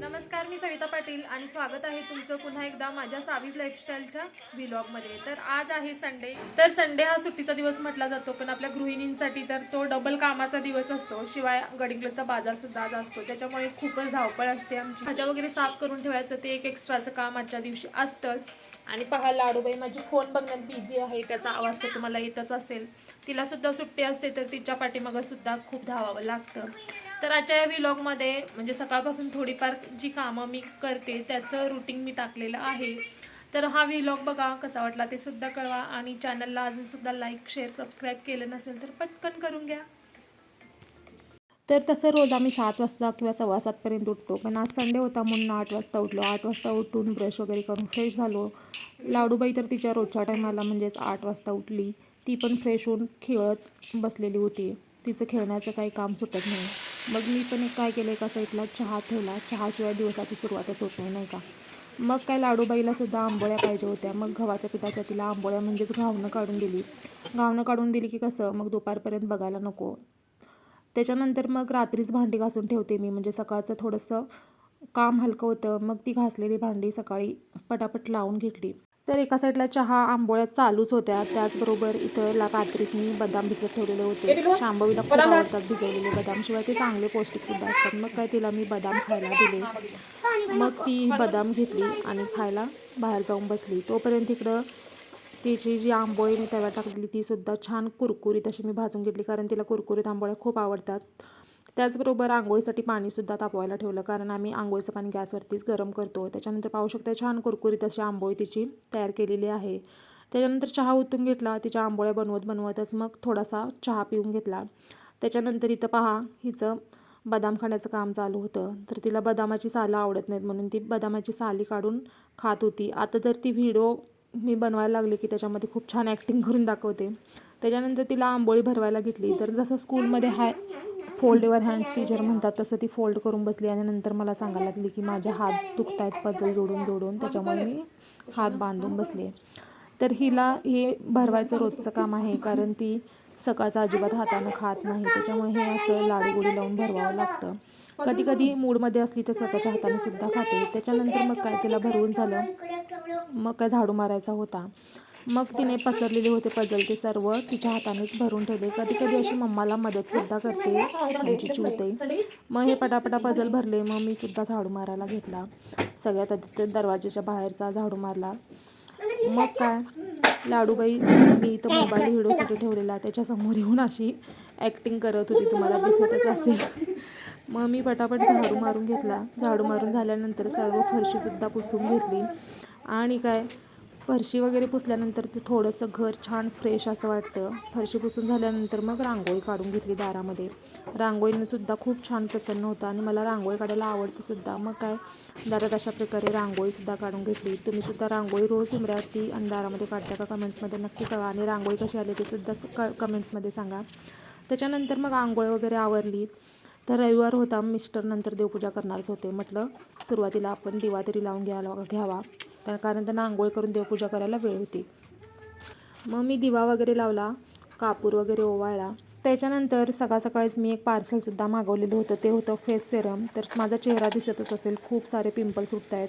नमस्कार मी सविता पाटील आणि स्वागत आहे तुमचं पुन्हा एकदा माझ्या सावीज लाईफस्टाईलच्या व्लॉगमध्ये तर आज आहे संडे तर संडे हा सुट्टीचा दिवस म्हटला जातो पण आपल्या गृहिणींसाठी तर तो डबल कामाचा दिवस असतो. शिवाय गडिंगलचा बाजार सुद्धा आज असतो. त्याच्यामुळे खूपच धावपळ असते आमची. भाज्या वगैरे साफ करून ठेवायचं ते एक एक्स्ट्राचं काम आजच्या दिवशी असतंच. आणि पहा लाडूबाई माझी फोन बघण्यात बिझी आहे त्याचा आवाज तर तुम्हाला येतच असेल. तिला सुद्धा सुट्टी असते तर तिच्या पाठीमागं सुद्धा खूप धावावं लागतं. तर आजच्या या व्लॉगमध्ये म्हणजे सकाळपासून थोडीफार जी कामं मी करते त्याचं रुटीन मी टाकलेलं आहे. तर हा व्लॉग बघा कसा वाटला ते सुद्धा कळवा. आणि चॅनलला अजूनसुद्धा लाईक शेअर सबस्क्राईब केलं नसेल तर पटकन करून घ्या. तर तसं रोज आम्ही सात वाजता किंवा सव्वा सातपर्यंत उठतो. पण आज संडे होता म्हणून आठ वाजता उठलो. आठ वाजता उठून ब्रश वगैरे करून फ्रेश झालो. लाडूबाई तर तिच्या रोजच्या टायमाला म्हणजेच आठ वाजता उठली. ती पण फ्रेश होऊन खेळत बसलेली होती. तिचं खेळण्याचं काही काम सुटत नाही. मग मी पण एक काय केलं एका साईडला चहा ठेवला. चहाशिवाय दिवसाची सुरुवातच होत नाही नाही का? मग काय लाडूबाईला सुद्धा आंबोळ्या पाहिजे होत्या. मग गव्हाच्या पिठाच्या तिला आंबोळ्या म्हणजेच घावणं काढून दिली. घावणं काढून दिली की कसं? मग दुपारपर्यंत बघायला नको. त्याच्यानंतर मग रात्रीच भांडी घासून ठेवते मी. म्हणजे सकाळचं थोडंसं काम हलकं होतं मग ती घासलेली भांडी सकाळी पटापट लावून घेतली. तर एका साईडला चहा आंबोळ्या चालूच होत्या. त्याचबरोबर इथं ला रात्रीच मी बदाम भिजत ठेवलेले होते. शांभवीला खूप आवडतात भिजवलेले बदाम. शिवाय ते चांगले पौष्टिक सुद्धा असतात. मग काय तिला मी बदाम खायला दिले. मग ती बदाम घेतली आणि खायला बाहेर जाऊन बसली. तोपर्यंत इकडं तिची जी आंबोळी मी तव्यात टाकलेली ती सुद्धा छान कुरकुरीत अशी मी भाजून घेतली कारण तिला कुरकुरीत आंबोळ्या खूप आवडतात. त्याचबरोबर आंघोळीसाठी पाणीसुद्धा तापवायला ठेवलं कारण आम्ही आंघोळीचं पाणी गॅसवरतीच गरम करतो. त्याच्यानंतर पाहू शकता छान कुरकुरीत अशी आंबोळी तिची तयार केलेली आहे. त्याच्यानंतर चहा ओतून घेतला तिच्या आंबोळ्या बनवत बनवतच मग थोडासा चहा पिऊन घेतला. त्याच्यानंतर इथं पहा हिचं बदाम खाण्याचं काम चालू होतं. तर तिला बदामाची सालं आवडत नाहीत म्हणून ती बदामाची साली काढून खात होती. आता तर ती व्हिडिओ मी बनवायला लागले की त्याच्यामध्ये खूप छान ॲक्टिंग करून दाखवते. त्याच्यानंतर तिला आंबोळी भरवायला घेतली. तर जसं स्कूलमध्ये हाय फोल्डवर हँड्स टीचर म्हणतात तसं ती फोल्ड करून बसली आणि नंतर मला सांगायला लागली की माझे हात दुखत आहेत पजल जोडून जोडून. त्याच्यामुळे मी हात बांधून बसले. तर हिला हे भरवायचं रोजचं काम आहे कारण ती सकाळचा अजिबात हातानं खात नाही. त्याच्यामुळे हे असं लाडीगोडी लावून भरवावं लागतं. कधी कधी मूडमध्ये असली तर स्वतःच्या हाताने सुद्धा खाते. त्याच्यानंतर मग काय तिला भरवून झालं. मग काय झाडू मारायचा होता. मग तिने पसरलेले होते पजल ते सर्व तिच्या हातानेच भरून ठेवले. कधी कधी अशी मम्माला मदतसुद्धा करते. आमची चिवते मग हे पटापटा पजल भरले. मग मी सुद्धा झाडू मारायला घेतला. सगळ्यात आधी ते दरवाजाच्या बाहेरचा झाडू मारला. मग काय? लाडूबाई मी इथं मोबाईल व्हिडिओसाठी ठेवलेला त्याच्यासमोर येऊन अशी ॲक्टिंग करत होती तुम्हाला दिसतच असेल. मग मी पटापट झाडू मारून घेतला. झाडू मारून झाल्यानंतर सर्व फरशीसुद्धा पुसून घेतली. आणि काय फरशी वगैरे पुसल्यानंतर ते थोडंसं घर छान फ्रेश असं वाटतं. फरशी पुसून झाल्यानंतर मग रांगोळी काढून घेतली दारामध्ये. रांगोळीनं सुद्धा खूप छान प्रसन्न होतं आणि मला रांगोळी काढायला आवडते सुद्धा. मग काय? दारात अशा प्रकारे रांगोळीसुद्धा काढून घेतली. तुम्ही सुद्धा रांगोळी रोज उमऱ्यावरती आणि दारामध्ये काढता का कमेंट्समध्ये नक्की कळवा. आणि रांगोळी कशी आली ते सुद्धा स- क कमेंट्समध्ये सांगा. त्याच्यानंतर मग आंघोळ वगैरे आवरली. तर रविवार होता. मिस्टर नंतर देवपूजा करणारच होते. म्हटलं सुरुवातीला आपण दिवा तरी लावून घ्यायला घ्यावा. त्या कारण त्यांना आंघोळ करून देवपूजा करायला वेळ होती. मग मी दिवा वगैरे लावला कापूर वगैरे ओवाळला. त्याच्यानंतर सकाळ सकाळीच मी एक पार्सलसुद्धा मागवलेलं होतं. ते होतं फेस सेरम तर माझा चेहरा दिसतच असेल. खूप सारे पिंपल्स उठत आहेत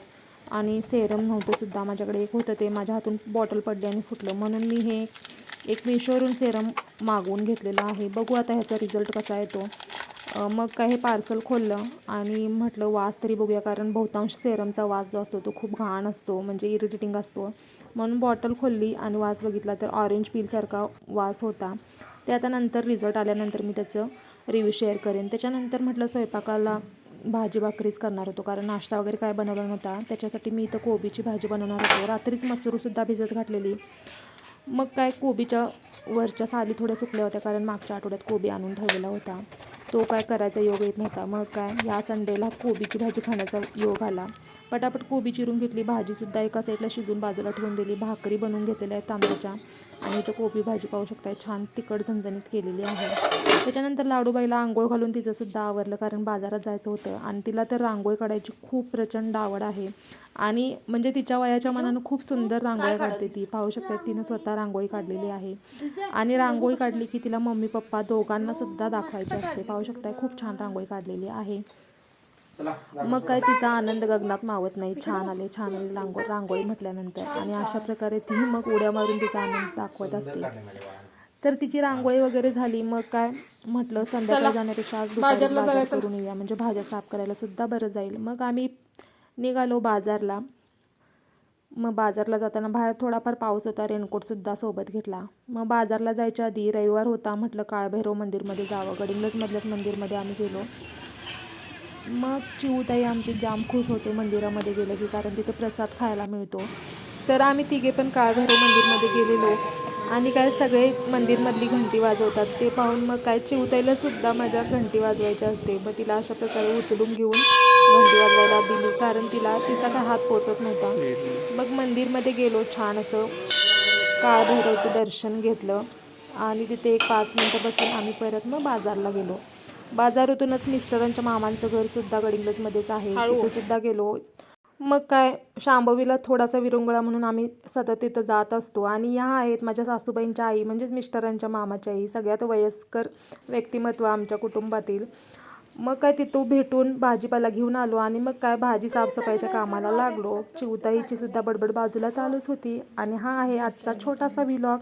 आणि सेरम नव्हतं सुद्धा माझ्याकडे. एक होतं ते माझ्या हातून बॉटल पडली आणि फुटलं. म्हणून मी हे एक मिशोवरून सेरम मागवून घेतलेलं आहे. बघू आता ह्याचा रिझल्ट कसा येतो. मग काय हे पार्सल खोललं आणि म्हटलं वास तरी बघूया. कारण बहुतांश सेरमचा वास जो असतो तो खूप घाण असतो म्हणजे इरिटेटिंग असतो. म्हणून बॉटल खोलली आणि वास बघितला तर ऑरेंज पीलसारखा वास होता. ते आता नंतर रिझल्ट आल्यानंतर मी त्याचं रिव्ह्यू शेअर करेन. त्याच्यानंतर म्हटलं स्वयंपाकाला भाजी भाकरीच करणार होतो कारण नाश्ता वगैरे काय बनवला नव्हता. त्याच्यासाठी मी इथं कोबीची भाजी बनवणार होतो. रात्रीच मसूरसुद्धा भिजत घातलेली. मग काय कोबीच्या वरच्या साली थोड्या सुकल्या होत्या कारण मागच्या आठवड्यात कोबी आणून ठेवलेला होता. तो काय करायचा योग येत नव्हता. मग काय या संडेला कोबीची भाजी खाण्याचा योग आला. पटापट कोबी चिरून घेतली भाजीसुद्धा एका साईडला शिजून बाजूला ठेवून दिली. भाकरी बनवून घेतलेल्या आहेत तांदळाच्या आणि इथं कोबी भाजी पाहू शकताय छान तिखट झणझणीत केलेली आहे. त्याच्यानंतर लाडूबाईला आंघोळ घालून तिचंसुद्धा आवरलं कारण बाजारात जायचं होतं. आणि तिला तर रांगोळी काढायची खूप प्रचंड आवड आहे. आणि म्हणजे तिच्या वयाच्या मनानं खूप सुंदर रांगोळी काढते ती. पाहू शकता तिनं स्वतः रांगोळी काढलेली आहे. आणि रांगोळी काढली की तिला मम्मी पप्पा दोघांना सुद्धा दाखवायची असते. पाहू शकताय खूप छान रांगोळी काढलेली आहे. मग काय तिचा आनंद गगनात मावत नाही. छान आले छान आले रांगो रांगोळी म्हटल्यानंतर. आणि अशा प्रकारे ती मग उड्या मारून तिचा आनंद दाखवत असते. तर तिची रांगोळी वगैरे झाली मग काय म्हटलं संध्याकाळी जाण्यापेक्षा आज दुपारी बाजार करून येऊया. म्हणजे भाज्या साफ करायला सुद्धा बरं जाईल. मग आम्ही निघालो बाजारला. मग बाजारला जाताना बाहेर थोडाफार पाऊस होता रेनकोटसुद्धा सोबत घेतला. मग बाजारला जायच्या आधी रविवार होता म्हटलं काळभैरव मंदिरमध्ये जावं. गडिंग्लजमधल्याच मंदिरमध्ये आम्ही गेलो. मग चिऊताई आमची जाम खुश होते मंदिरामध्ये गेलं की कारण तिथे प्रसाद खायला मिळतो. तर आम्ही तिघे पण काळभैरव मंदिरमध्ये गेलेलो. आणि काय सगळे मंदिरमधली घंटी वाजवतात. ते पाहून मग काय चिऊताईला सुद्धा माझ्या घंटी वाजवायची असते. मग तिला अशा प्रकारे उचलून घेऊन घंटी वाजवायला दिली. कारण तिला तिचा काय हात पोचत नव्हता. मग मंदिरमध्ये गेलो छान असं काळभैरवचं दर्शन घेतलं. आणि तिथे एक पाच मिनटं बसून आम्ही परत मग बाजारला गेलो. बाजारातूनच मिस्टरांच्या मामांचं घर सुद्धा गडिंग्लजमध्येच आहे. तिथे सुद्धा गेलो. मग काय शांभवीला थोडासा विरंगुळा म्हणून आम्ही सतत तिथं जात असतो. आणि ह्या आहेत माझ्या सासूबाईंच्या आई म्हणजेच मिस्टरांच्या मामाच्या आई. सगळ्यात वयस्कर व्यक्तिमत्व आमच्या कुटुंबातील. मग काय तिथं भेटून भाजीपाला घेऊन आलो आणि मग काय भाजी साफसफाईच्या कामाला लागलो. चिवताईची सुद्धा बडबड बाजूला चालूच होती. आणि हा आहे आजचा छोटासा व्हिलॉग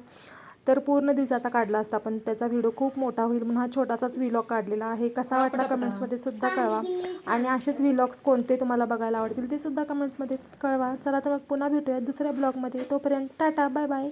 तर पूर्ण दिवसाचा काढला असता पण त्याचा व्हिडिओ खूप मोठा होईल म्हणून हा छोटासाच व्हिलॉग काढलेला आहे. कसा वाटला कमेंट्समध्ये सुद्धा कळवा. आणि असेच व्हिलॉग्स कोणते तुम्हाला बघायला आवडतील ते सुद्धा कमेंट्समध्ये कळवा. चला तर मग पुन्हा भेटूया दुसऱ्या ब्लॉगमध्ये तोपर्यंत टाटा बाय बाय